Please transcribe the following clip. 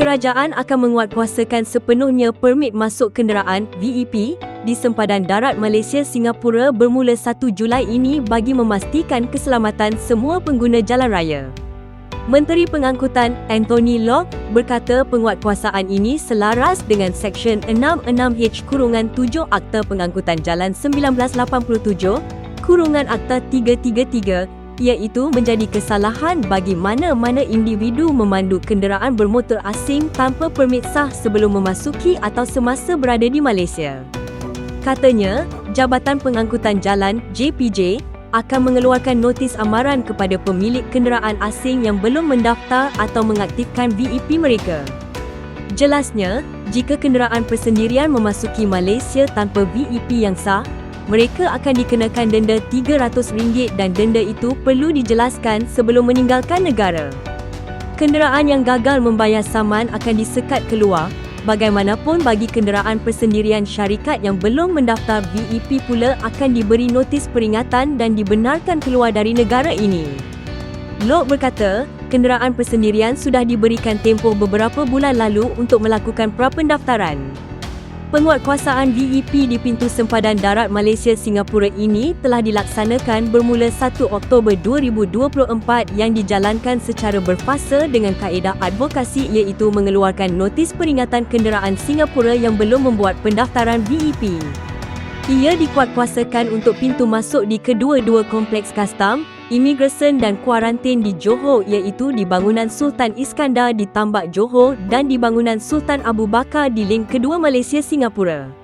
Kerajaan akan menguatkuasakan sepenuhnya permit masuk kenderaan VEP di sempadan darat Malaysia Singapura bermula 1 Julai ini bagi memastikan keselamatan semua pengguna jalan raya. Menteri Pengangkutan Anthony Locke berkata penguatkuasaan ini selaras dengan Seksyen 66H kurungan 7 Akta Pengangkutan Jalan 1987 kurungan Akta 333 iaitu menjadi kesalahan bagi mana-mana individu memandu kenderaan bermotor asing tanpa permit sah sebelum memasuki atau semasa berada di Malaysia. Katanya, Jabatan Pengangkutan Jalan JPJ akan mengeluarkan notis amaran kepada pemilik kenderaan asing yang belum mendaftar atau mengaktifkan VEP mereka. Jelasnya, jika kenderaan persendirian memasuki Malaysia tanpa VEP yang sah, mereka akan dikenakan denda RM300 dan denda itu perlu dijelaskan sebelum meninggalkan negara. Kenderaan yang gagal membayar saman akan disekat keluar Bagaimanapun bagi kenderaan persendirian syarikat yang belum mendaftar VEP pula akan diberi notis peringatan dan dibenarkan keluar dari negara ini. Lok berkata, kenderaan persendirian sudah diberikan tempoh beberapa bulan lalu untuk melakukan prapendaftaran. Penguatkuasaan VEP di pintu sempadan darat Malaysia Singapura ini telah dilaksanakan bermula 1 Oktober 2024 yang dijalankan secara berfasa dengan kaedah advokasi iaitu mengeluarkan notis peringatan kenderaan Singapura yang belum membuat pendaftaran VEP. Ia dikuatkuasakan untuk pintu masuk di kedua-dua kompleks kastam, imigresen dan kuarantin di Johor iaitu di bangunan Sultan Iskandar di Tambak Johor dan di bangunan Sultan Abu Bakar di link kedua Malaysia Singapura.